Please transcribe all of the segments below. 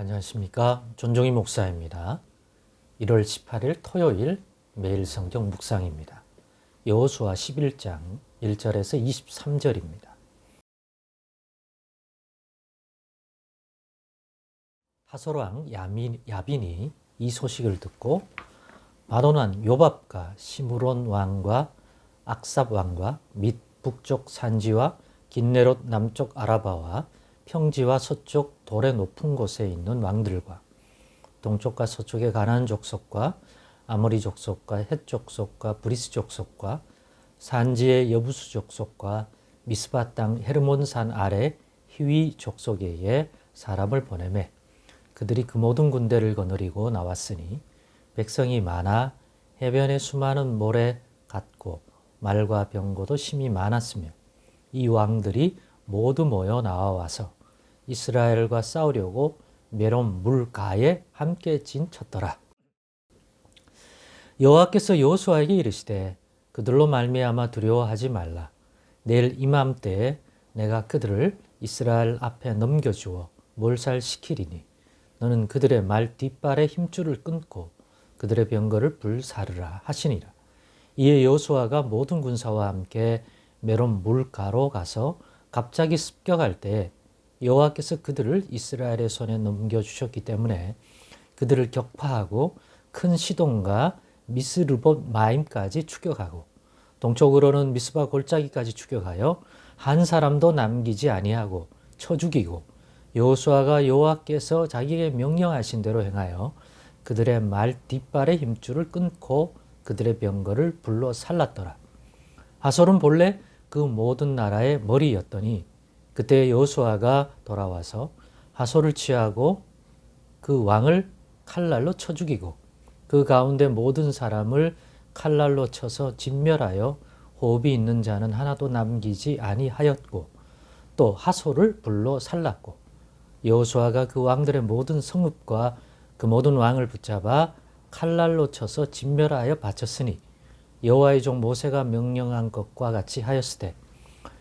안녕하십니까. 존종희 목사입니다. 1월 18일 토요일 매일 성경 묵상입니다. 여호수아 11장 1절에서 23절입니다. 하솔왕 야빈이 이 소식을 듣고 바로난 요밥과 시므론 왕과 악삽 왕과 및 북쪽 산지와 긴네롯 남쪽 아라바와 평지와 서쪽 돌의 높은 곳에 있는 왕들과 동쪽과 서쪽의 가나안 족속과 아모리 족속과 헷 족속과 브리스 족속과 산지의 여부수 족속과 미스바 땅 헤르몬 산 아래 히위 족속에 사람을 보내매 그들이 그 모든 군대를 거느리고 나왔으니 백성이 많아 해변에 수많은 모래 같고 말과 병고도 심이 많았으며 이 왕들이 모두 모여 나와 와서 이스라엘과 싸우려고 메론 물가에 함께 진쳤더라. 여호와께서 여호수아에게 이르시되 그들로 말미암아 두려워하지 말라. 내일 이맘때에 내가 그들을 이스라엘 앞에 넘겨주어 몰살시키리니 너는 그들의 말 뒷발에 힘줄을 끊고 그들의 병거를 불사르라 하시니라. 이에 여호수아가 모든 군사와 함께 메론 물가로 가서 갑자기 습격할 때 여호와께서 그들을 이스라엘의 손에 넘겨 주셨기 때문에 그들을 격파하고 큰 시돈과 미스르봇 마임까지 추격하고 동쪽으로는 미스바 골짜기까지 추격하여 한 사람도 남기지 아니하고 쳐 죽이고 여호수아가 여호와께서 자기에게 명령하신 대로 행하여 그들의 말 뒷발의 힘줄을 끊고 그들의 병거를 불러 살랐더라. 하솔은 본래 그 모든 나라의 머리였더니 그때 여호수아가 돌아와서 하솔을 취하고 그 왕을 칼날로 쳐 죽이고 그 가운데 모든 사람을 칼날로 쳐서 진멸하여 호흡이 있는 자는 하나도 남기지 아니하였고 또 하솔을 불로 살랐고 여호수아가 그 왕들의 모든 성읍과 그 모든 왕을 붙잡아 칼날로 쳐서 진멸하여 바쳤으니 여호와의 종 모세가 명령한 것과 같이 하였으되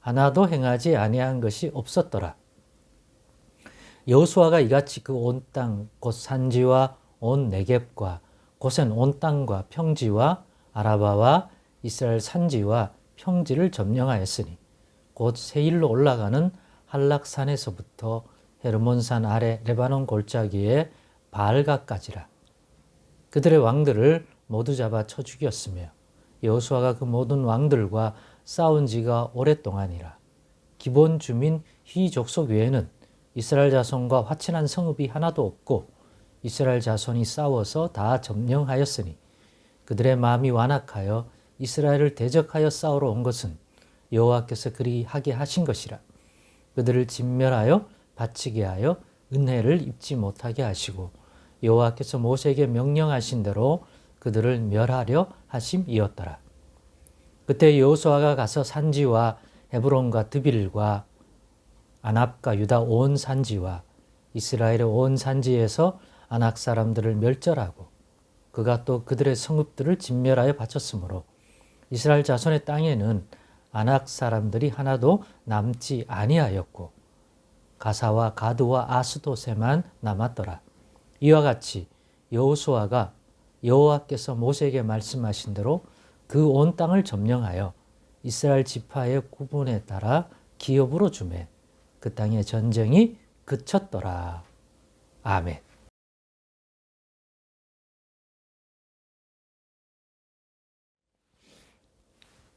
하나도 행하지 아니한 것이 없었더라. 여호수아가 이같이 그 온 땅 곧 산지와 온 네겝과 고센 온 땅과 평지와 아라바와 이스라엘 산지와 평지를 점령하였으니 곧 세일로 올라가는 한락산에서부터 헤르몬산 아래 레바논 골짜기에 바알가까지라. 그들의 왕들을 모두 잡아 쳐 죽였으며 여호수아가 그 모든 왕들과 싸운 지가 오랫동안이라. 기본 주민 휘 족속 외에는 이스라엘 자손과 화친한 성읍이 하나도 없고 이스라엘 자손이 싸워서 다 점령하였으니 그들의 마음이 완악하여 이스라엘을 대적하여 싸우러 온 것은 여호와께서 그리 하게 하신 것이라. 그들을 진멸하여 바치게 하여 은혜를 입지 못하게 하시고 여호와께서 모세에게 명령하신 대로 그들을 멸하려 하심이었더라. 그때 여호수아가 가서 산지와 헤브론과 드빌과 아납과 유다 온 산지와 이스라엘의 온 산지에서 아낙 사람들을 멸절하고 그가 또 그들의 성읍들을 진멸하여 바쳤으므로 이스라엘 자손의 땅에는 아낙 사람들이 하나도 남지 아니하였고 가사와 가드와 아스도세만 남았더라. 이와 같이 여호수아가 여호와께서 모세에게 말씀하신 대로 그 온 땅을 점령하여 이스라엘 지파의 구분에 따라 기업으로 주매 그 땅의 전쟁이 그쳤더라. 아멘.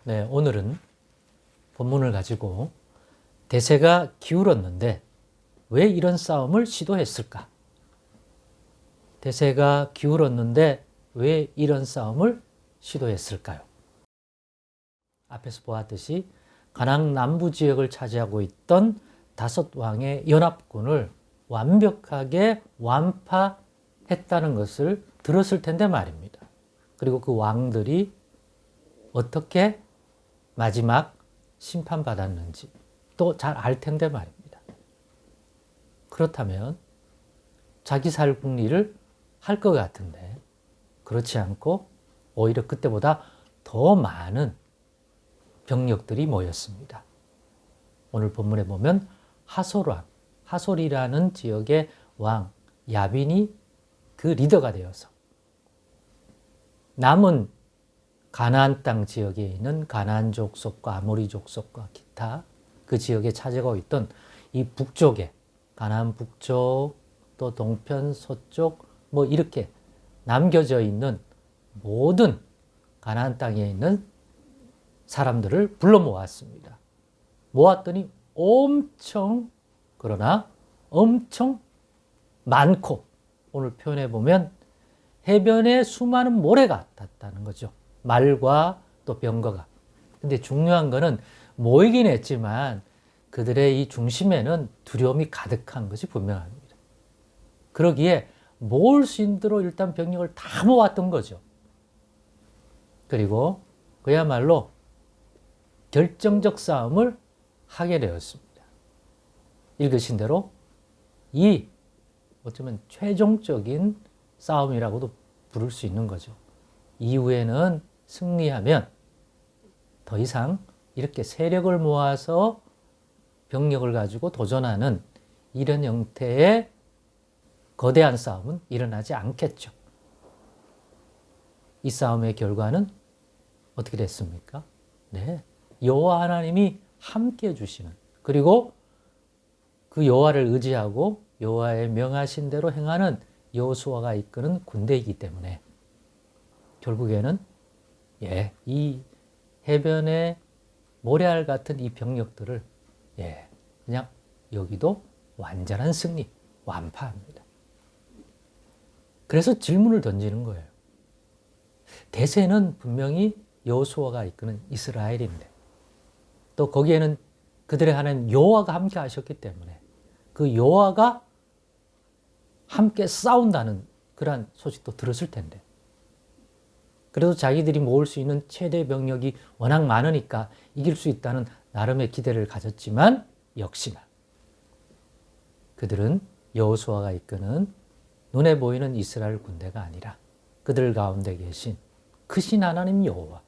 네, 오늘은 본문을 가지고 대세가 기울었는데 왜 이런 싸움을 시도했을까? 대세가 기울었는데 왜 이런 싸움을 시도했을까요? 앞에서 보았듯이 가낭 남부 지역을 차지하고 있던 다섯 왕의 연합군을 완벽하게 완파했다는 것을 들었을 텐데 말입니다. 그리고 그 왕들이 어떻게 마지막 심판받았는지 또 잘 알 텐데 말입니다. 그렇다면 자기 살 국리를 할 것 같은데 그렇지 않고 오히려 그때보다 더 많은 병력들이 모였습니다. 오늘 본문에 보면 하솔왕, 하솔이라는 지역의 왕 야빈이 그 리더가 되어서 남은 가나안 땅 지역에 있는 가나안 족속과 아모리 족속과 기타 그 지역에 차지하고 있던 이 북쪽에 가나안 북쪽 또 동편 서쪽 뭐 이렇게 남겨져 있는 모든 가나안 땅에 있는 사람들을 불러 모았습니다. 모았더니 엄청 그러나 엄청 많고 오늘 표현해 보면 해변에 수많은 모래가 탔다는 거죠. 말과 또 병거가. 근데 중요한 거는 모이긴 했지만 그들의 이 중심에는 두려움이 가득한 것이 분명합니다. 그러기에 모을 수 대로 일단 병력을 다 모았던 거죠. 그리고 그야말로 결정적 싸움을 하게 되었습니다. 읽으신 대로 이 어쩌면 최종적인 싸움이라고도 부를 수 있는 거죠. 이후에는 승리하면 더 이상 이렇게 세력을 모아서 병력을 가지고 도전하는 이런 형태의 거대한 싸움은 일어나지 않겠죠. 이 싸움의 결과는 어떻게 됐습니까? 네. 여호와 하나님이 함께 해 주시는 그리고 그 여호와를 의지하고 여호와의 명하신 대로 행하는 여호수아가 이끄는 군대이기 때문에 결국에는 예, 이 해변의 모래알 같은 이 병력들을 예, 그냥 여기도 완전한 승리, 완파합니다. 그래서 질문을 던지는 거예요. 대세는 분명히 여호수아가 이끄는 이스라엘인데 또 거기에는 그들의 하나님 여호와가 함께 하셨기 때문에 그 여호와가 함께 싸운다는 그러한 소식도 들었을 텐데 그래도 자기들이 모을 수 있는 최대 병력이 워낙 많으니까 이길 수 있다는 나름의 기대를 가졌지만 역시나 그들은 여호수아가 이끄는 눈에 보이는 이스라엘 군대가 아니라 그들 가운데 계신 크신 하나님 여호와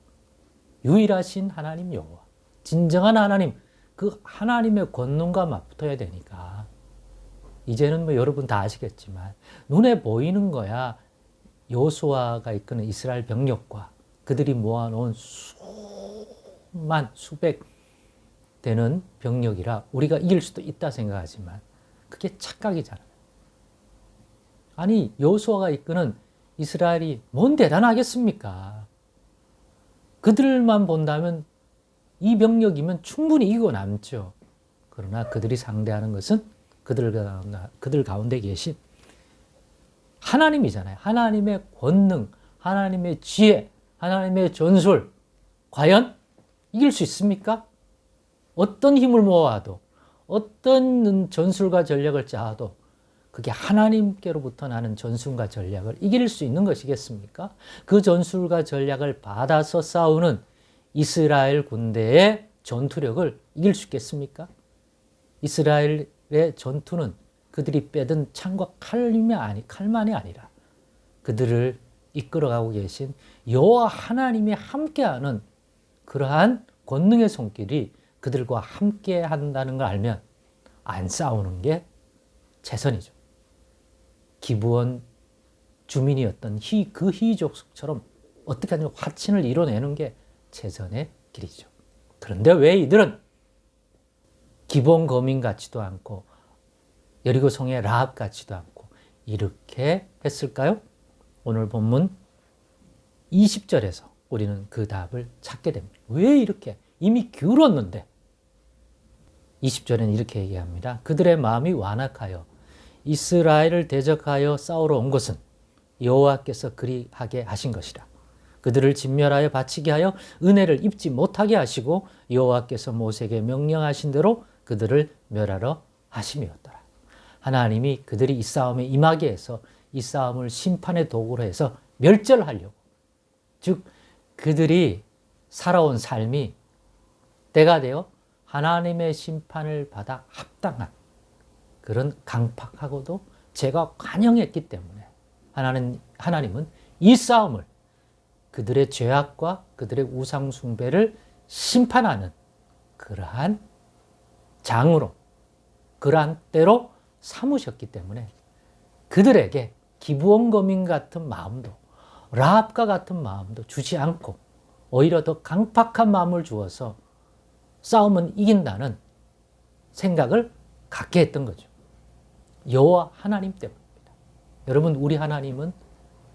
유일하신 하나님 여호와 진정한 하나님 그 하나님의 권능과 맞붙어야 되니까 이제는 뭐 여러분 다 아시겠지만 눈에 보이는 거야 여호수아가 이끄는 이스라엘 병력과 그들이 모아놓은 수만 수백 되는 병력이라 우리가 이길 수도 있다 생각하지만 그게 착각이잖아요. 아니 여호수아가 이끄는 이스라엘이 뭔 대단하겠습니까? 그들만 본다면 이 병력이면 충분히 이기고 남죠. 그러나 그들이 상대하는 것은 그들 그들 가운데 계신 하나님이잖아요. 하나님의 권능, 하나님의 지혜, 하나님의 전술. 과연 이길 수 있습니까? 어떤 힘을 모아도, 어떤 전술과 전략을 짜도, 그게 하나님께로부터 나는 전술과 전략을 이길 수 있는 것이겠습니까? 그 전술과 전략을 받아서 싸우는 이스라엘 군대의 전투력을 이길 수 있겠습니까? 이스라엘의 전투는 그들이 빼든 창과 칼이 아니 칼만이 아니라 그들을 이끌어가고 계신 여호와 하나님이 함께하는 그러한 권능의 손길이 그들과 함께 한다는 걸 알면 안 싸우는 게 최선이죠. 기부원 주민이었던 희, 그 희족속처럼 어떻게 하면 화친을 이뤄내는 게 최선의 길이죠. 그런데 왜 이들은 기본 거민 같지도 않고 여리고 성의 라합 같지도 않고 이렇게 했을까요? 오늘 본문 20절에서 우리는 그 답을 찾게 됩니다. 왜 이렇게 이미 기울었는데 20절에는 이렇게 얘기합니다. 그들의 마음이 완악하여 이스라엘을 대적하여 싸우러 온 것은 여호와께서 그리하게 하신 것이라. 그들을 진멸하여 바치게 하여 은혜를 입지 못하게 하시고 여호와께서 모세에게 명령하신 대로 그들을 멸하러 하심이었더라. 하나님이 그들이 이 싸움에 임하게 해서 이 싸움을 심판의 도구로 해서 멸절하려고. 즉, 그들이 살아온 삶이 때가 되어 하나님의 심판을 받아 합당한 그런 강팍하고도 제가 관영했기 때문에 하나님, 하나님은 이 싸움을 그들의 죄악과 그들의 우상숭배를 심판하는 그러한 장으로, 그러한 때로 삼으셨기 때문에 그들에게 기부원 거민 같은 마음도 라합과 같은 마음도 주지 않고 오히려 더 강팍한 마음을 주어서 싸움은 이긴다는 생각을 갖게 했던 거죠. 여호와 하나님 때문입니다. 여러분 우리 하나님은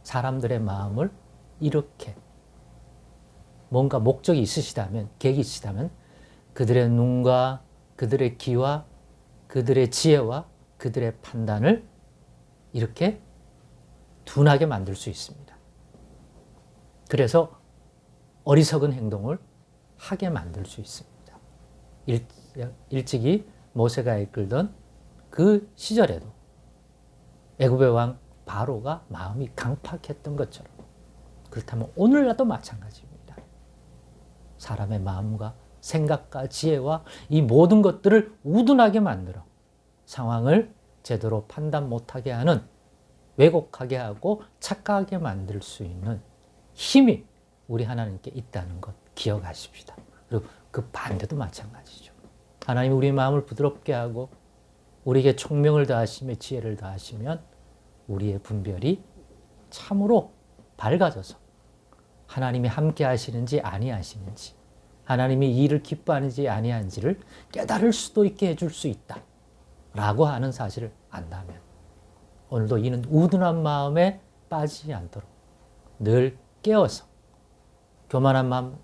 사람들의 마음을 이렇게 뭔가 목적이 있으시다면 계획이 있으시다면 그들의 눈과 그들의 귀와 그들의 지혜와 그들의 판단을 이렇게 둔하게 만들 수 있습니다. 그래서 어리석은 행동을 하게 만들 수 있습니다. 일, 일찍이 모세가 이끌던 그 시절에도 애굽의 왕 바로가 마음이 강팍했던 것처럼 그렇다면 오늘날도 마찬가지입니다. 사람의 마음과 생각과 지혜와 이 모든 것들을 우둔하게 만들어 상황을 제대로 판단 못하게 하는 왜곡하게 하고 착각하게 만들 수 있는 힘이 우리 하나님께 있다는 것 기억하십시다. 그리고 그 반대도 마찬가지죠. 하나님 우리 마음을 부드럽게 하고 우리에게 총명을 다하시며 지혜를 다하시면 우리의 분별이 참으로 밝아져서 하나님이 함께 하시는지 아니하시는지 하나님이 이 일을 기뻐하는지 아니하는지를 깨달을 수도 있게 해줄 수 있다. 라고 하는 사실을 안다면 오늘도 이는 우둔한 마음에 빠지지 않도록 늘 깨어서 교만한 마음,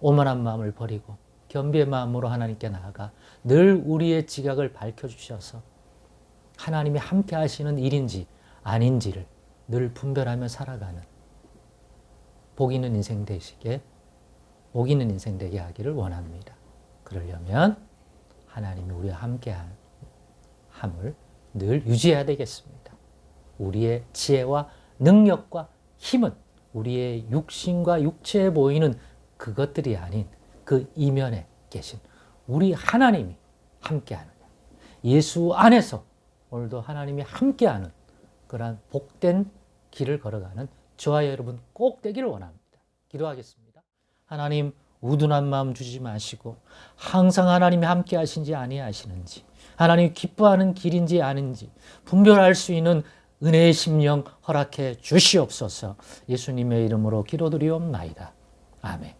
오만한 마음을 버리고 겸비의 마음으로 하나님께 나아가 늘 우리의 지각을 밝혀주셔서 하나님이 함께 하시는 일인지 아닌지를 늘 분별하며 살아가는 복 있는 인생 되시게 복 있는 인생 되게 하기를 원합니다. 그러려면 하나님이 우리와 함께 함을 늘 유지해야 되겠습니다. 우리의 지혜와 능력과 힘은 우리의 육신과 육체에 보이는 그것들이 아닌 그 이면에 계신 우리 하나님이 함께하느냐. 예수 안에서 오늘도 하나님이 함께하는 그러한 복된 길을 걸어가는 저와 여러분 꼭 되기를 원합니다. 기도하겠습니다. 하나님 우둔한 마음 주지 마시고 항상 하나님이 함께 하신지 아니하시는지 하나님 기뻐하는 길인지 아닌지 분별할 수 있는 은혜의 심령 허락해 주시옵소서 예수님의 이름으로 기도드리옵나이다. 아멘.